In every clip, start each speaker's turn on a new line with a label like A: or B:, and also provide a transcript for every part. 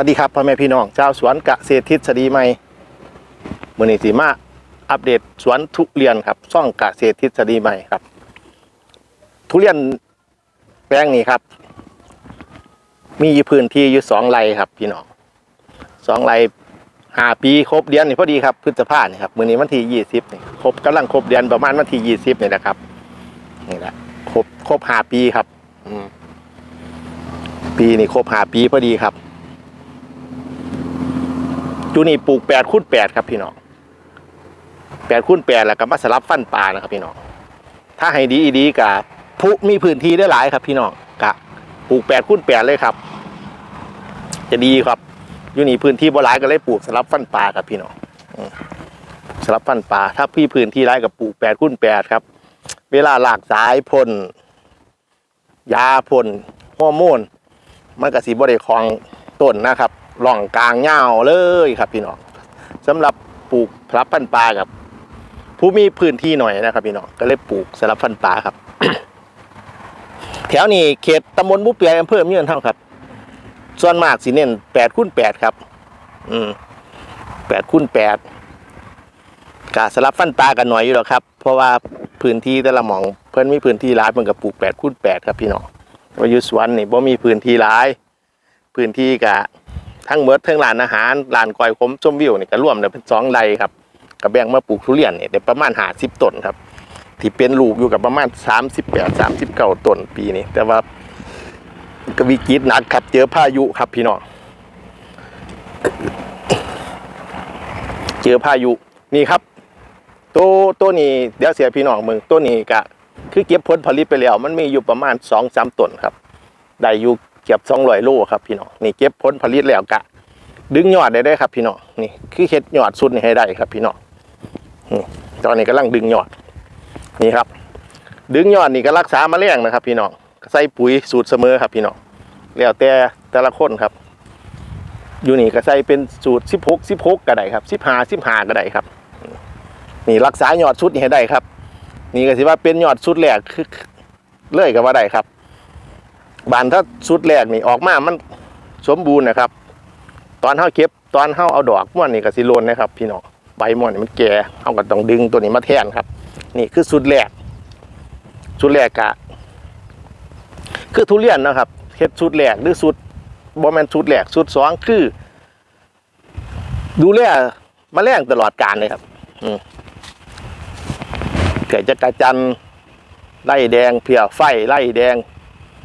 A: วัสดีครับพ่อแม่พี่น้องชาวสวนเกษตรทฤษฎีใหม่มือนีสีมาอัปเดตสวนทุเรียนครับซ่องเกษตรทฤษฎีใหม่ครับ ทุเรียนแปลงนี้ครับ มีพื้นที่อยู่สองไร่ครับพี่น้องสองไร่หาปีครบเดือนนี่พอดีครับพฤษภาเนี่ยครับมือนี้วันที่ยี่สิบนี่ครบกำลังครบเดือนประมาณวันที่ยี่สิบนี่นะครับนี่แหละครบครบหาปีครับอืมปีนี่ครบหาปีพอดีครับ จูนี่ปลูกแปดคูณแปดครับพี่น้องแปดคูณแปดแล้วก็มาสลับฟันปลานะครับพี่น้องถ้าให้ดีดีกับผู้มีพื้นที่ได้หลายครับพี่น้องกะปลูกแปดคูณแปดเลยครับ จะดีครับอยู่นี่พื้นที่บ่หลายก็เลยปลูกสลับฟันปลาครับพี่น้องสลับฟันปลาถ้าพี่พื้นที่หลายกับปลูกแปดคูณแปดครับ เวลาหลากสายพ่นยาพ่นฮอร์โมนมันก็สีบริคลองต้นนะครับ ร่องกลางเงาเลยครับพี่น้องสำหรับปลูกพลับพันปลากับ ผู้มีพื้นที่หน่อยนะครับพี่น้องก็เลยปลูกสลับพันปลาครับ แถวนี้เขตตำบลบุเปียอำเภอเมียนเท่าครับ ส่วนมากสิเน้นแปดคูณแปดครับ อืมแปดคูณแปดกาสลับฟันปลากันหน่อยอยู่หรอกครับ เพราะว่าพื้นที่แต่ละหมองเพิ่นมีพื้นที่ร้ายเพิ่นก็ปลูกแปดคูณแปดครับพี่น้องวายู่สวนนี่บ่มีพื้นที่หลาย พื้นที่กะ ทั้งเมดทั้งร้านอาหารร้านก้อยขมชมวิวนี่ก็ร่วมแล้วเป็นสองไร่ครับก็แบ่งมาปลูกทุเรียนเนี่ได้ประมาณ50ต้นครับที่เป็นลูกอยู่กับประมาณ38 39ต้นปีนี้แต่ว่าก็วิกฤตหนักครับเจอพายุครับพี่น้องเจอพายุนี่ครับตัวตัวนี้เดี๋ยวเสียพี่น้องมึงตัวนี้กะคือเก็บผลผลิตไปแล้ว มันมีอยู่ประมาณสองสามต้นครับได้อยู่ เก็บสองร้อยโลครับพี่น้องนี่เก็บผลผลิตแล้วกะ ดึงยอดได้ได้ครับพี่น้องนี่คือเห็ดยอดสุดนี่ให้ได้ครับพี่น้องตอนนี้กำลังดึงยอดนี่ครับ ดึงยอดนี่ก็รักษาแมลงนะครับ พี่น้องใส่ปุ๋ยสูตรเสมอครับพี่น้องแล้วแต่แต่ละคนครับ อยู่นี่ก็ใส่เป็นสูตรสิบหกสิบหกก็ได้ครับสิบหาสิบหาก็ได้ครับ นี่รักษายอดสุดนี่ให้ได้ครับ นี่ก็สิว่าเป็นยอดสุดแรกคือเลยก็ว่าได้ครับ บานถ้าสุดแรกนี่ออกมามันสมบูรณ์นะครับ ตอนเฮาเก็บตอนเฮาเอาดอกม่วนนี่ก็สิโลนนะครับ พี่น้องใบม่วนนี่มันแก่เฮาก็ต้องดึงตัวนี้มาแทนครับ นี่คือสุดแรกสุดแรกกะ คือทุเรียนนะครับเฮ็ดสุดแรกหรือสุดบ่แมนสุดแรกสุดสองคือ ดูแลมาแมลงตลอดการเลยครับอืเผื่อจะกระจันไล่แดงเผื่อไฟไล่แดง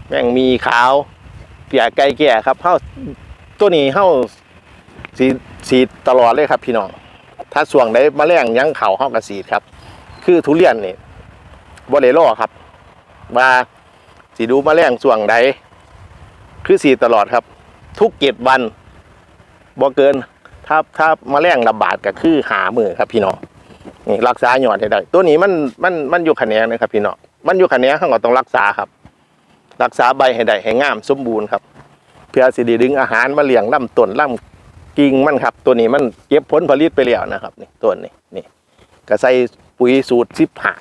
A: แม่งมีขาวเผื่ไก่แก่ครับเฮาตัวนี้เฮาสีสีตลอดเลยครับพี่น้อง ถ้าส่วงได้มาแรงยังเข่าเฮากระสีครับ คือทุเรียนนี่บ่ได้รครับว่าสีดูมาแรงส่วงใดคือสีตลอดครับ ทุกเจ็ดวันบ่เกิน ถ้าถ้ามาแรงระบาดก็คือหามือครับพี่น้องนี่รักษาหยอดให้ได้ตัวนี้มันมันมันอยู่ขแขนงนะครับพี่น้องมันอยู่ขแขนงข้างก็ต้องรักษาครับ รักษาใบให้ได้ให้งามสมบูรณ์ครับ เพื่อสิได้ดึงอาหารมาเลี้ยงลำต้นลำกิ่งมันครับ ตัวนี้มันเก็บผลผลิตไปแล้วนะครับนี่ต้นนี้นี่ก็ใส่ปุ๋ยสูตรสิบห้า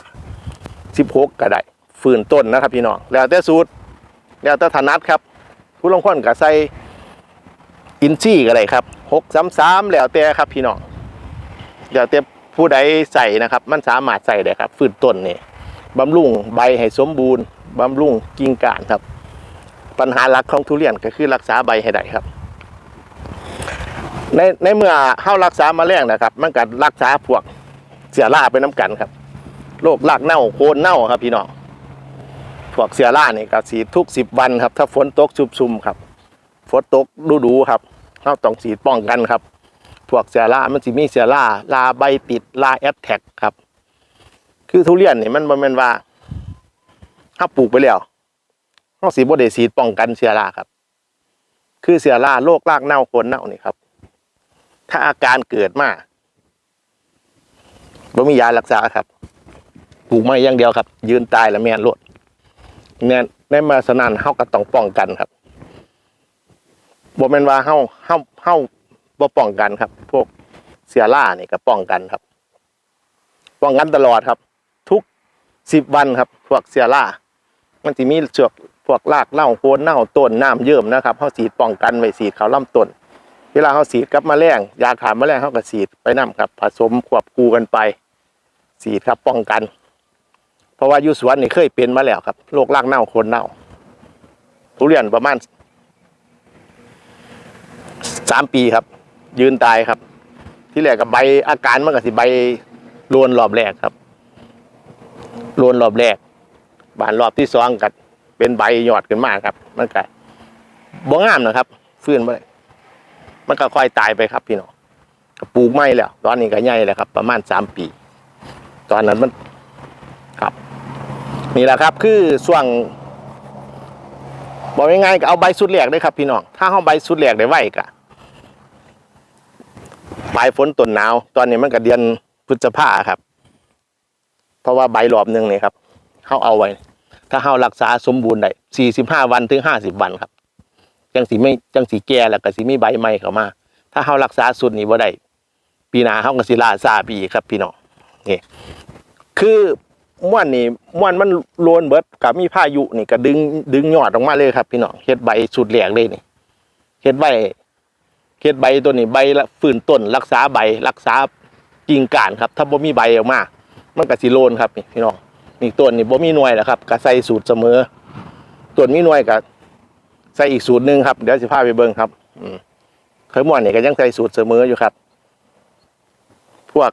A: สิบหกก็ได้ฝืนต้นนะครับพี่น้องแล้วแต่สูตรแล้วแต่ถนัดครับ ผู้ลงคนก็ใส่อินซี่ก็ได้ครับหกสามสามแล้วแต่ครับพี่น้องแล้วแต่ผู้ใดใส่นะครับ มันสามารถใส่ได้ครับฟืนต้นนี่บำรุงใบให้สมบูรณ์ บำรุงกิ่งก้านครับ ปัญหาหลักของทุเรียนก็คือรักษาใบให้ได้ครับ ในในเมื่อเฮารักษามาแมลงนะครับ มันก็รักษาพวกเสือล่าไปน้กันครับโรครากเน่าโคนเน่าครับพี่น้องพวกเสือล่านี่ก็สีทุกสิบวันครับ ถ้าฝนตกชุมๆครับฝนตกดูๆครับเฮาต้องสีป้องกันครับ พวกเสือล่ามันสิมีเสือล่าลาใบติดลาแอดแท็กครับ คือทุเรียนนี่มันบ่แม่นว่า ถ้าปลูกไปแล้วเฮาสิบ่ได้ฉีป้องกันเสือล่าครับ คือเสือล่าโรครากเน่าโคนเน่านี่ครับ ถ้าอาการเกิดมาบ่มียารักษาครับปลูกไม้อย่างเดียวครับ ยืนตายแล้วแม่นโลดเนี่ยในมาสนานเฮาก็ต้องป้องกันครับบ่แม่นว่าเฮาเฮาเฮาบ่ป้องกันครับ พวกเสียล่านี่ก็ป้องกันครับ ป้องกันตลอดครับ ทุกสิบวันครับ พวกเสียล่า มันจะมีเชือกพวกรากเน่าโคนเน่าต้นน้ำเยิ่มนะครับเขาสีดป้องกันไว้สีดเขาล่ำต้นเวลาเขาสีดกับแมลงยาขาแมลงเขาก็สีดไปนํครับ ผสมควบคู่กันไป สีดครับป้องกัน เพราะว่ายูสวนนี่เคยเป็นมาแล้วครับโรครากเน่าโคนเน่า ทุเรียนประมาณสามปีครับ ยืนตายครับ ที่แรกกับใบอาการมันก็สิใบรวนรอบแรกครับรวนรอบแรก บานรอบที่สองกัดเป็นใบหยอดขึ้นมาครับ มันก็บ่งามนะครับ ฟื้นมาเลยมันก็ค่อยตายไปครับพี่น้องปลูกไม่แล้ว ตอนนี้ก็ใหญ่แล้วครับ ประมาณสามปี ตอนนั้นมันครับนี่แหละครับคือช่วงบอกยังไงก็เอาใบสุดแหลกได้ครับ พี่น้องถ้าเอาใบสุดแหลกได้ไหวกะปลายฝนต้นหนาว ตอนนี้มันก็เดือนพฤษภาครับ เพราะว่าใบรอบหนึ่งนี่ครับ เขาเอาไว้ ถ้าเขารักษาสมบูรณ์ได้สี่สิบห้าวันถึงห้าสิบวันครับ จังสีไม่จังสีแก่แล้วก็สีไมีใบใหม่เข้ามา ถ้าเขารักษาสุดนี้บ่ได้ปีหนาเขาก็สิลาซาปีครับพี่น้องนี่คือม่วนนี่ม่วนมันโลนเบิดกับมีพายุนี่ก็ดึงดึงยอดออกมาเลยครับ พี่น้องเฮ็ดใบสุดแหลกเลยนี่เฮ็ดใบเฮ็ดใบตัวนี้ใบละฟื้นต้น รักษาใบรักษากิ่งก้านครับ ถ้าบ่มีใบออกมา มันก็สิโลนครับพี่น้อง นี่ต้นนี่บ่มีหน่วยแหละครับก็ใส่สูตรเสมอต้นมีหน่วยก็ใส่อีกสูตรหนึ่งครับเดี๋ยวสิพาไปเบิ่งครับ อืมเคยม่วนนี่ก็ยังใส่สูตรเสมออยู่ครับ พวก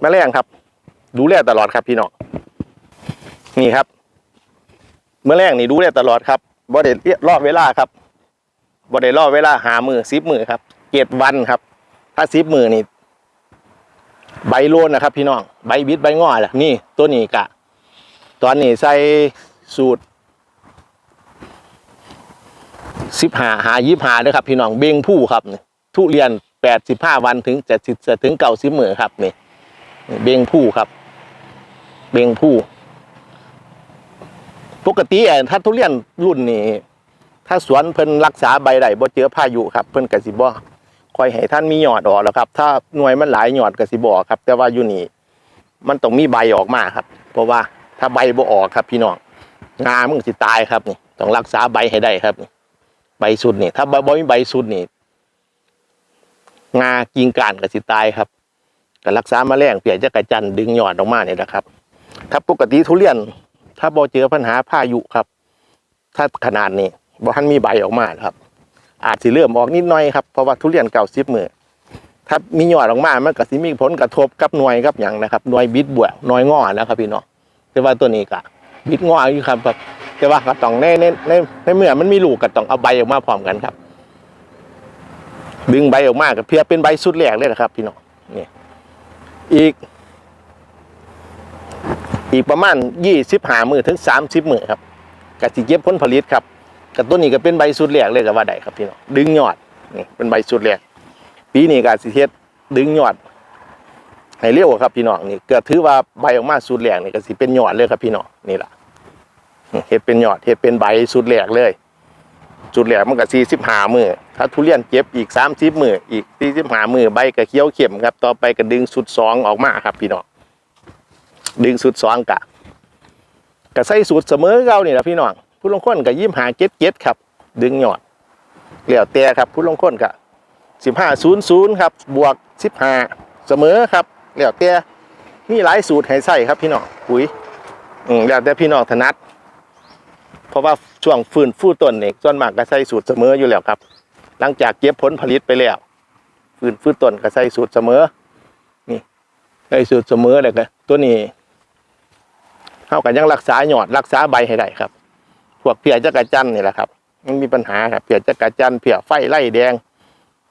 A: แมลงครับ ดูแลตลอดครับพี่น้องนี่ครับเมื่อแรกนี่ดูแลตลอดครับบ่ได้รอบเวลาครับบ่ได้รอบเวลาหามือสิบมือครับเจ็ดวันครับ ถ้าสิบมือนี่ ใบโลนนะครับ พี่น้องใบบิดใบงอแหละนี่ตัวนี้กะ ตอนนี้ใส่สูตรสิบหาหายิบหาเลยครับ พี่น้องเบงผู้ครับนี่ทุเรียนแปดสิบห้าวันถึงเจะจะถึงเก่าสิบมือครับนี่เบงผู้ครับ เบงผู้ปกติอะถ้าทุเรียนรุ่นนี้ ถ้าสวนเพิ่นรักษาใบใดบ่เจอพายุครับ เพิ่นก็สิบ่ คอยให้ท่านมีหยอดออกแล้วครับ ถ้าหน่วยมันหลายหยอดก็สิบ่อกครับ แต่ว่าอยู่นี่มันต้องมีใบออกมาครับ เพราะว่าถ้าใบบ่ออกครับ พี่น้องงามันสิตายครับนี่ต้องรักษาใบให้ได้ครับใบสุดนี่ถ้าใบบ่มีใบสุดนี่งากิงกานก็สิตายครับก็รักษามาแมลงเปียจักรจันดึงหยอดออกมาเนี่ยนะครับ ถ้าปกติทุเรียน ถ้าบ่เจอปัญหาพายุครับ ถ้าขนาดนี้บ่ทันมีใบออกมาครับ อาจสิเริ่มออกนิดหน่อยครับเพราะว่าทุเรียนเก่าสิบมือถ้ามียอดออกมามันก็สิมีผลกระทบกับหน่วยกับอย่างนะครับหน่วยบิดบวหน่วยงอนะครับพี่น้องแต่ว่าตัวนี้ก็บิดงออยู่ครับครับแต่ว่าก็ต้องในในในในเมื่อมันมีลูกก็ต้องเอาใบออกมาพร้อมกันครับ ดึงใบออกมาก็เพื่อเป็นใบสุดแรกเลยนะครับ พี่น้องนี่อีก อีกประมาณยี่สิบหามือถึงสามสิบมือครับกสิเก็บผลผลิตครับ กับต้นนี้ก็เป็นใบสุดแรกเลยก็ว่าได้ครับพี่น้องดึงยอดนี่เป็นใบสุดแรกปีนี้ก็สิเฮ็ดดึงยอดให้เร็วครับพี่น้องนี่ก็ถือว่าใบออกมาสุดแรกนี่ก็สิเป็นยอดเลยครับพี่น้องนี่แหละเฮ็ดเป็นยอดเฮ็ดเป็นใบสุดแรกเลยสุดแรกมันก็สี่สิบห้ามือถ้าทุเรียนเก็บอีกสามสิบมืออีกสี่สิบห้ามือใบก็เขียวเข้มครับ ต่อไปก็ดึงสุดสองออกมาครับพี่น้องดึงสุดสองกะกะใส่สูตรเสมอเก่านี่แหละพี่น้อง ผู้ลงคนกะยิ้มหาเก็ดเก็ดครับ ดึงยอดเหลี่ยวแต่ครับ ผู้ลงคนกะสิบห้าศูนย์ศูนย์ครับ บวกสิบห้าเสมอครับเหลี่ยวแต่มีหลายสูตรให้ใส่ครับพี่น้องปุ๋ยอืมแล้วแต่พี่น้องถนัด เพราะว่าช่วงฟื้นฟูต้นเนี่ยส่วนมากก็ใส่สูตรเสมออยู่แล้วครับ หลังจากเก็บผลผลิตไปแล้วฟื้นฟูต้นก็ใส่สูตรเสมอไอ้สูตรเสมอเลยก็ตัวนี้เท่ากันยังรักษาหยอดรักษาใบให้ได้ครับ พวกเพียจักรจันนี่แหละครับ มันมีปัญหาครับเพียจักรจันเพียไฟไล่แดง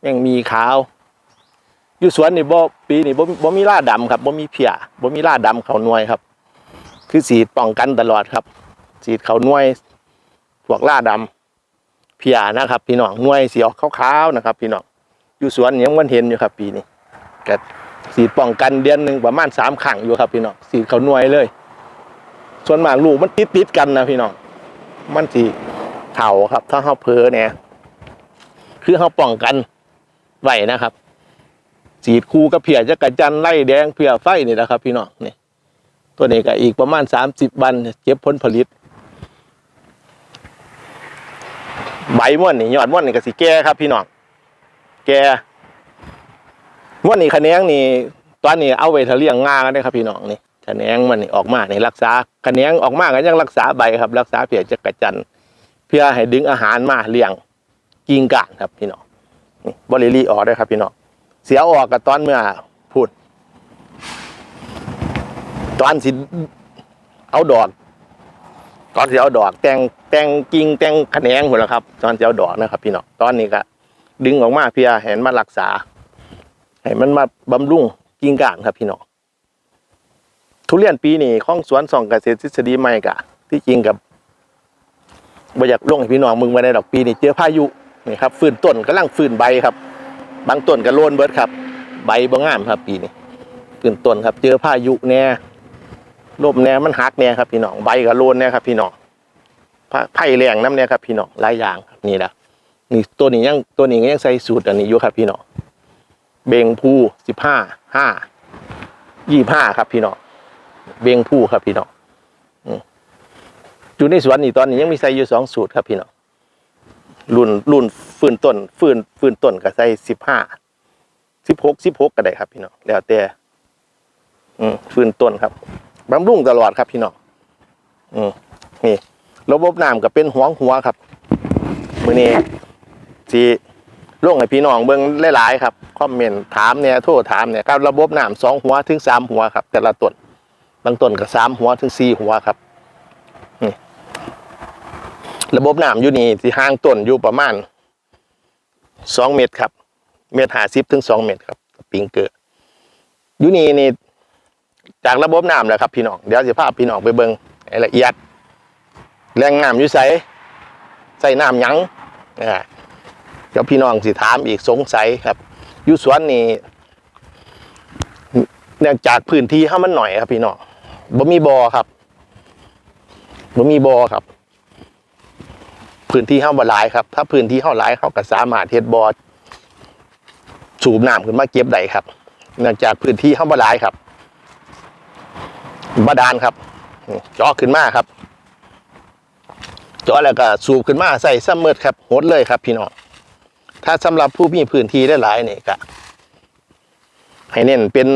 A: ยังมีขาวอยู่สวนนี่บ่ปีนี่บ่บ่มีล่าดำครับบ่มีเพียบ่มีล่าดำเขาหน่วยครับ คือสีดป้องกันตลอดครับสีดเขาหน่วยพวกล่าดำเพียนะครับ พี่น้องหน่วยสีออกขาวๆนะครับ พี่น้องอยู่สวนยังมันเห็นอยู่ครับ ปีนี้ก็สีดป้องกันเดือนหนึ่งประมาณสามครั้งอยู่ครับ พี่น้องสีดเขาหน่วยเลย ส่วนมากลูกมันติดติดกันนะพี่น้อง มันสีเถาครับ ถ้าเขาเพลอเนี่ย คือเขาป้องกันไว้นะครับ สีดคูกับเพียจะกระจันไล่แดงเพียไฟนี่แหละครับ พี่น้องนี่ตัวนี้ก็อีกประมาณสามสิบวันเก็บผลผลิต ใบม่วนนี่ยอดม่วนนี่ก็สีแก่ครับ พี่น้องแก่ม้วนนี้คะแนนนี่ตอนนี้เอาไว้ทะเลี้ยงงากันได้ครับ พี่น้องนี่ คะแนนมันออกมาในรักษาคะแนนออกมาก็ยังรักษาใบครับ รักษาเพียจักระจันเพื่อให้ดึงอาหารมาเลี้ยงกิ่งก้านครับพี่น้องนี่บริลีออกได้ครับพี่น้องเสียออกกับตอนเมื่อพูดตอนสิเอาดอกตอนสิเอาดอกแตงแตงกิ่งแตงแขนงหมดแล้วครับ ตอนสิเอาดอกนะครับ พี่น้องตอนนี้ก็ดึงออกมาเพื่อให้มันมารักษาให้มันมาบำรุงกิ่งก้านครับพี่น้อง ทุเรียนปีนี้ของสวนส่องเกษตรทฤษฎีใหม่กะ ที่จริงกับบอยากลงให้พี่น้องมึงมาได้ดอกปีนี้เจอพายุนี่ครับฟื้นต้นกำลังฟื้นใบครับ บางต้นก็โลนเบิดครับ ใบบ่งามครับ ปีนี้ฟื้นต้นครับ เจอพายุแน่ลมแน่มันหักแน่ครับ พี่น้องใบก็โลนแน่ครับ พี่น้องไผ่แรงน้ำเนี่ยครับพี่น้องหลายอย่างครับนี่แหละนี่ตัวนี้ยังตัวนี้ยังใส่สูตรอันนี้อยู่ครับ พี่น้องเบงผู้สิบห้าห้ายี่ห้าครับพี่น้อง เบงผู้ครับพี่น้องอยู่ในสวนนี่ตอนนี้ยังมีใส่อยู่สองสูตรครับพี่น้องรุ่นรุ่นฟื้นต้น ฟื้นฟื้นต้นก็ใส่สิบห้าสิบหกสิบหกก็ได้ครับพี่น้องแล้วแต่อืมฟื้นต้นครับบำรุงตลอดครับพี่น้องอืมนี่ ระบบน้ำก็เป็นหัวหัวครับมือนี้สิลงให้พี่น้องเบิ่งหลายๆครับคอมเมนต์ถามเนี่ยโทรถามเนี่ยการระบบน้ำสองหัวถึงสามหัวครับ แต่ละต้น บางต้นก็สามหัวถึงสี่หัวครับนี่ระบบน้ำอยู่นี่ที่ห่างต้นอยู่ประมาณสองเมตรครับ เมตรห้าสิบถึงสองเมตรครับ ปิงเกอร์อยู่นี่นี่จากระบบน้ำแหละครับ พี่น้องเดี๋ยวสิพาพี่น้องไปเบิ่งละเอียด แรงน้ำอยู่ใสใส่น้ำยังอ่าเดี๋ยวพี่น้องสิถามอีกสงสัยครับอยู่สวนนี่เนื่องจากพื้นที่เขามันหน่อยครับพี่น้อง บ่มีบ่อครับบ่มีบ่อครับ พื้นที่เขาบ่หลายครับ ถ้าพื้นที่เขาหลายเขาก็สามารถเฮ็ดบ่อสูบน้ำขึ้นมาเก็บได้ครับเนื่องจากพื้นที่เขาบ่หลายครับบาดาลครับนี่เจาะขึ้นมาครับเจาะแล้วก็สูบขึ้นมาใส่ซัมเมอร์ครับหดเลยครับ พี่น้องถ้าสำหรับผู้มีพื้นที่ได้หลายนี่ก็ให้เน้นเป็น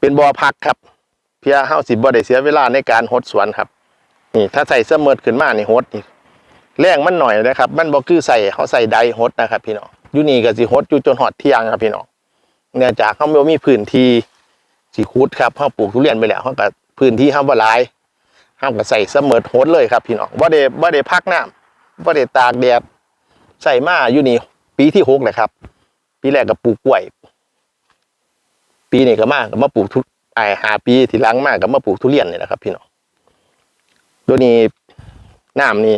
A: เป็นบ่อพักครับ พื่อเฮาสิบ่ได้เสียเวลาในการหดสวนครับนี่ถ้าใส่ซัมอร์ขึ้นมานี่หดนี่แรงมันหน่อยนะครับ มันบ่คือใส่เขาใส่ใดหดนะครับ พี่น้องอยู่นี่ก็สิหดอยู่จนหอดเที่ยงครับพี่น้องเนื่องจากเขาไม่มีพื้นที่สีคูดครับเขาปลูกทุเรียนไปแล้วเขากับพื้นที่ห้าบ่หลายห้ากับใส่เสมอโหดเลยครับ พี่น้องบ่ได้บ่ได้พักน้ำบ่ได้ตากแดดใส่มาอยู่นี่ปีที่หกเลยครับ ปีแรกก็ปลูกกล้วย ปีนี้ก็มาก็มาปลูกทุ ไอหาปีที่หลังมาก็มาปลูกทุเรียนนี่แหละครับ พี่น้องตัวนี้น้ำนี่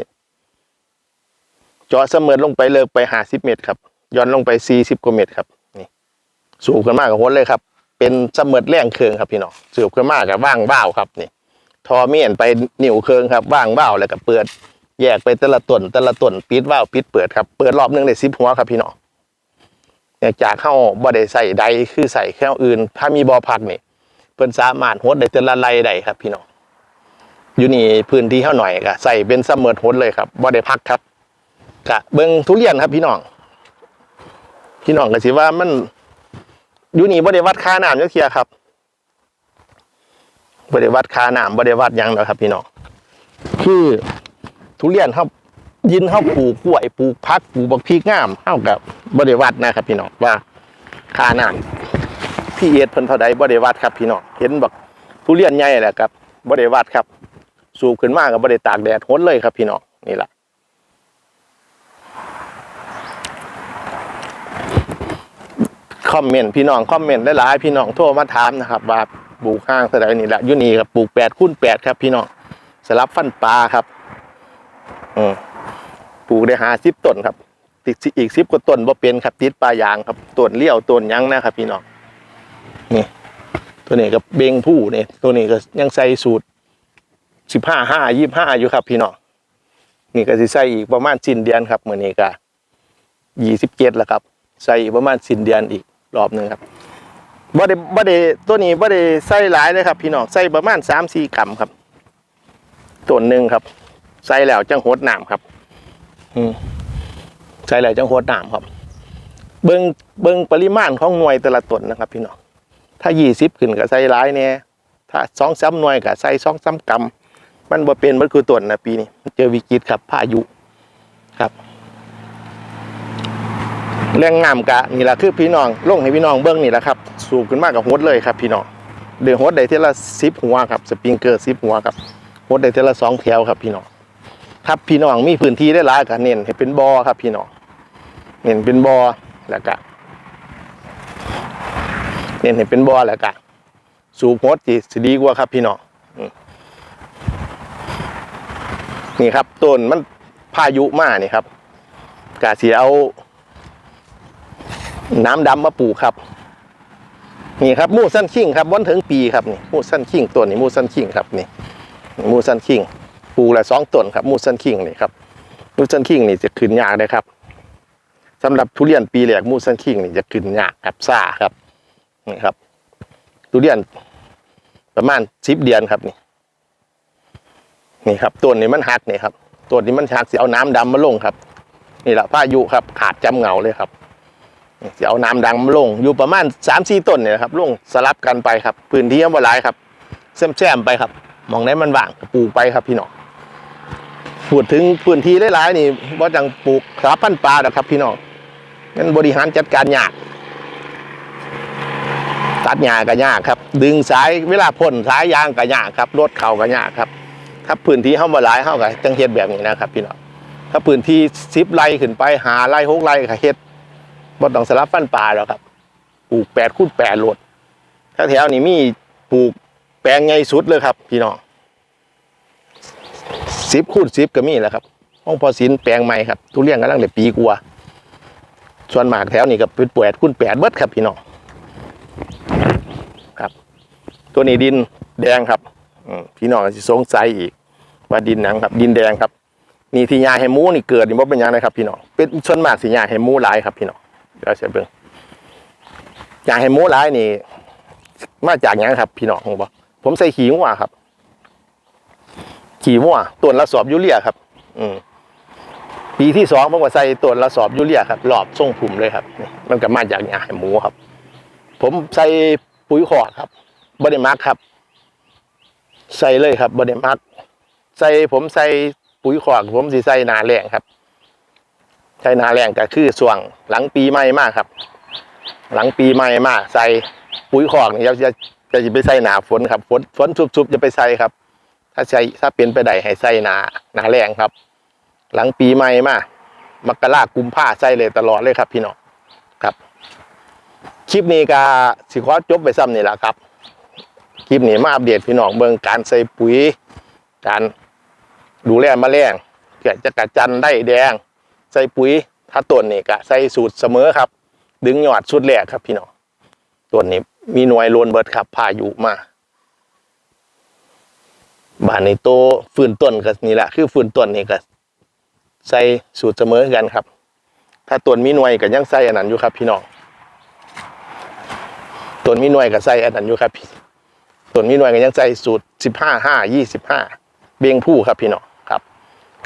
A: จาะเสมอลงไปเลยไปห้าสิบเมตรครับย้อนลงไปสี่สิบกว่าเมตรครับนี่สูงกันมากกับโหดเลยครับ เป็นเสมอแรงเคืองครับพี่น้องสืบขึ้นมากกับว่างเบ้าครับนี่ทอเมียนไปหนิวเคืองครับว่างเบ้าแล้วก็เปิด แยกไปแต่ละต้นแต่ละต้นปิดว่าวปิดเปิดครับเปิดรอบนึงได้สิบหัวครับพี่น้องจากเข้าบ่ได้ใส่ใดคือใส่แค่อื่น ถ้ามีบ่อพักนี่ เพิ่นสามารถหดได้แต่ละไรได้ครับ พี่น้องอยู่นี่พื้นที่เท่าหน่อยก็ใส่เป็นเสมอหดเลยครับบ่ได้พักครับกะเบิ่งทุเรียนครับ พี่น้อง พี่น้องก็สิว่ามันอยู่นี่บ่ได้วัดค่าน้ำจักเทียครับบ่ได้วัดค่าน้ำบ่ได้วัดยังหรอกครับ พี่น้องคือทุเรียนเฮายินเฮาปลูกกล้วยปลูกพักปลูกบักพริกงามเฮากับบ่ได้วัดนะครับ พี่น้องว่าค่าน้ำ พี่เอ็ดเพิ่นเท่าใดบ่ได้วัดครับพี่น้องเห็นบักทุเรียนใหญ่แหละครับบ่ได้วัดครับ สูบขึ้นมาก็บ่ได้ตากแดดหดเลยครับพี่น้องนี่แหละคอมเมนต์พี่น้องคอมเมนต์หลายๆพี่น้องโทรมาถามนะครับ ว่าปลูกห้างเท่าไหรนี่แหละยูนี่ครับปลูกแปดคูณแปดครับพี่น้องสลับฟันปลาครับอืมปลูกได้หาสิบต้นครับติดอีกสิบกว่าต้นบ่เป็นครับติดปลายางครับต้นเลี้ยวต้นยังนะครับพี่น้อง นี่ตัวนี้กับเบงผู้นี่ตัวนี้ก็ยังใส่สูตรสิบห้าห้ายี่ห้าอยู่ครับ พี่น้องนี่ก็สิใส่อีกประมาณสิ้นเดือนครับเมื่อนี้ก็ยี่สิบเจ็ดแล้วครับ ใส่อีกประมาณสิ้นเดือนอีกรอบหนึ่งครับบ่ได้บ่ได้ตัวนี้บ่ได้ใส่หลายเลยครับพี่น้องใส่ประมาณสามสี่กรัมครับต้นหนึ่งครับ ใส่แล้วจังหดน้ำครับ อืมใส่แล้วจังหดน้ำครับ เบิงเบิงปริมาณของหน่วยแต่ละต้นนะครับ พี่น้อง ถ้ายี่สิบขึ้นก็ใส่ร้ายเนี่ยถ้าสองซ้ำหน่วยก็ใส่สองซ้ำกำมันบ่เป็นมันคือต้นนะปีนี้มันเจอวิกฤตครับพายุครับแรงงามกะนี่แหละคือพี่น้องลงให้พี่น้องเบิ้งนี่แหละครับ สูบขึ้นมากกับฮดเลยครับ พี่น้องเดือฮดได้เทละสิบหัวครับสปริงเกอร์สิบหัวครับฮดได้เทละสองแถวครับพี่น้องครับพี่น้องมีพื้นที่ได้หลายกันเน้นให้เป็นบ่อครับ พี่น้องเน้นเป็นบ่อแล้วก็ เน้นให้เป็นบ่อแล้วก็สูบฮดจีสิดีกว่าครับพี่น้องนี่ครับต้นมันพายุมานี่ครับกะสีเอาน้ำดำมาปลูกครับ นี่ครับมูสันคิงครับวันถึงปีครับนี่มูสันคิงตัวนี้มูสันคิงครับนี่มูสันคิงปลูกละสองต้นครับมูสันคิงนี่ครับมูสันคิงนี่จะขึ้นยากเลยครับสำหรับทุเรียนปีแรกมูสันคิงนี่จะขึ้นยากครับซ่าครับ นี่ครับทุเรียนประมาณสิบเดือนครับนี่นี่ครับต้นนี้มันหักนี่ครับต้นนี้มันหักเสิเอาน้ำดำมาลงครับ นี่แหละพายุครับ ขาดจำเงาเลยครับจะเอาน้ำดังมาลง อยู่ประมาณสามสี่ต้นเนี่ยนะครับลงสลับกันไปครับ พื้นที่ยังบ่หลายครับแซมๆไปครับ มองได้มันว่างปลูกไปครับพี่น้องพูดถึงพื้นที่หลายๆนี่ว่าจังปลูกสาพันปลาดอกครับ พี่น้องนั่นบริหารจัดการยาก ตัดหญ้าก็ยากครับ ดึงสายเวลาพ่นสายยางก็ยากครับรถเข่าก็ยากครับถ้าพื้นที่เฮาบ่หลายเฮาก็จังเฮ็ดแบบนี้นะครับพี่น้องถ้าพื้นที่10ไร่ขึ้นไปหาไร่6ไร่ก็เฮ็ดบ่ต้องสลับฟันปลาหรอกครับปลูกแปดคูณแปดโหลดถ้าแถวนี้มีปลูกแปลงใหญ่สุดเลยครับ พี่น้องสิบคูณสิบก็มีแหล้วครับห้องพอสินแปลงใหม่ครับทุเรียนกำลังเดืปีกว่าส่วนหมากแถวนี้ก็เป็นแปดคูณแปดเบิดครับพี่น้อง ครับ ตัวนี้ดินแดงครับพี่น้องก็สิสงสัยอีก ว่าดินหนังครับ ดินแดงครับ นี่ที่ยาให้หมูนี่เกิดนี่ว่าเป็นยังไงครับ พี่น้องเป็นส่วนมากสิยาให้หมูหลายครับ พี่น้องเดี๋ยวเสียเบิ่งยากให้หมูร้ายนี่ มาจากยังครับ พี่น้องผมบอกผมใส่ขี้งัวครับ ขี้งัวตัวละสอบยูเรียครับ อืมปีที่สองผมก็ใส่ตัวละสอบยูเรียครับรอบทรงผุ่มเลยครับนี่มันก็มาจากยาให้หมูครับ ผมใส่ ปุ๋ยขอดครับบไดมักครับ ใส่เลยครับบไดมักใส่ผมใส่ปุ๋ยขอดผมสิใส่นาแรงครับใช้หนาแรงก็คือส่วงหลังปีใหม่มากครับ หลังปีใหม่มาก ใส่ปุ๋ยคอกนี่จะจะจะไปใส่หนาฝนครับฝนฝนชุบๆจะไปใส่ครับ ถ้าใส่ถ้าเป็นไปได้ให้ใส่หนาหนาแรงครับ หลังปีใหม่มากมกรากุมภาใส่เลยตลอดเลยครับพี่น้อง ลิปนี้ก็สิขอจบไปซ้ำนี่แหละครับ คลิปนี้มาอัปเดตพี่น้องเบิ่งการใส่ปุ๋ย การดูแลแมลงเกิดจะกระจันได้แดง ใส่ปุ๋ย ถ้าต้นนี่ก็ใส่สูตรเสมอครับ ดึงยอดสุดแรกครับพี่น้องต้นนี้มีหน่วยโลนเบิดครับพายุมาบ้านในโตฝืนต้นก็นี่แหละคือฝืนต้นนี่ก็ใส่สูตรเสมอกันครับ ถ้าต้นมีหน่วยก็ยังใส่อันนั้นอยู่ครับพี่น้อง ต้นมีหน่วยก็ใส่อันนั้นอยู่ครับพี่ต้นมีหน่วยก็ยังใส่สูตรสิบห้าห้ายี่สิบห้าเบียงผู้ครับพี่น้องครับ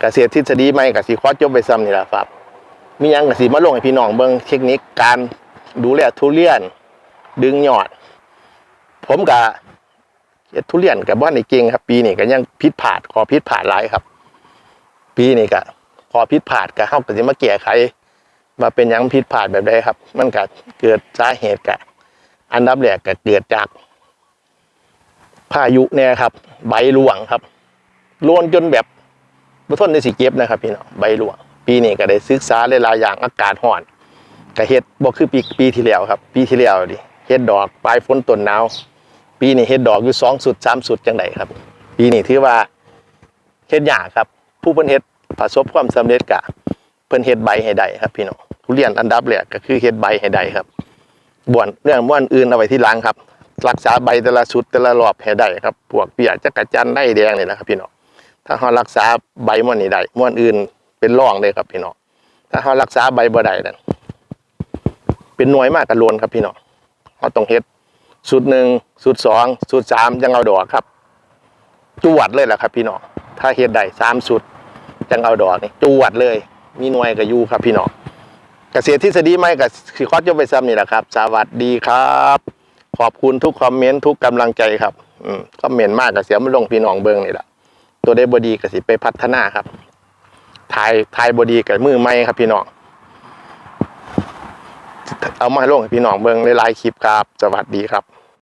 A: เกษตรทฤษฎีใหม่กับสีคอจบไปซ้ำนี่แหละครับ มียังกับสีมาลงให้พี่น้องเบิ่งเทคนิคการดูแลทุเรียน ดึงยอด ผมกับทุเรียนกับบ้านในเก่งครับ ปีนี้ก็ยังพิษผาดขอพิษผาดหลายครับ ปีนี้ก็ขอพิษผาดก็เฮาก็สิมาแก้ไขว่าเป็นยังพิษผาดแบบใดครับ มันก็เกิดสาเหตุกะ อันดับแรกก็เกิดจากพายุเนี่ยครับ ใบร่วงครับร่วนจนแบบบ่ทนได้สิเก็บนะครับพี่น้องใบหลวง ปีนี้ก็ได้ศึกษาหลายๆอย่างอากาศร้อนก็เฮ็ดบ่คือปีปีที่แล้วครับ ปีที่แล้วดิเฮ็ดดอกปลายฝนต้นหนาวปีนี้เฮ็ดดอกอยู่สองสุดสามสุดจังไดครับ ปีนี้ถือว่าเฮ็ดหยากครับ ผู้เพิ่นเฮ็ดประสบความสำเร็จกะเพิ่นเฮ็ดใบให้ได้ครับพี่น้องทุเรียนอันดับแรกก็คือเฮ็ดใบให้ได้ครับ บ่วนเรื่องม่วนอื่นเอาไว้ที่หลังครับ รักษาใบแต่ละชุดแต่ละรอบให้ได้ครับพวกเปียจักรจันได้แดงนี่แหละครับพี่น้องถ้าเรารักษาใบมันนี่ได้ม้วนอื่นเป็นร่องเลยครับพี่น้องถ้าเรารักษาใบบ่ได้นั่นเป็นหน่วยมากกระลวนครับพี่น้องเราต้องเฮ็ดสูตรหนึ่งสูตรสองสูตรสามยังเอาดอกครับ จวดเลยแหละครับพี่น้องถ้าเฮ็ดได้สามสูตรยังเอาดอกนี่จวดเลย มีหน่วยกับยูครับพี่น้อง เกษตรทฤษฎีใหม่กับสิคอสยมไปซ้ำนี่แหละครับ สวัสดีครับ ขอบคุณทุกคอมเมนต์ทุกกำลังใจครับอืมคอมเมนต์มากกับเสียมาลงพี่น้องเบิงนี่แหละตัวได้บดีกับสิไปพัฒนาครับทายทายบดีกับมือไม่ครับพี่น้องเอามาลงให้พี่น้องเบิงหลายๆคลิปครับ สวัสดีครับ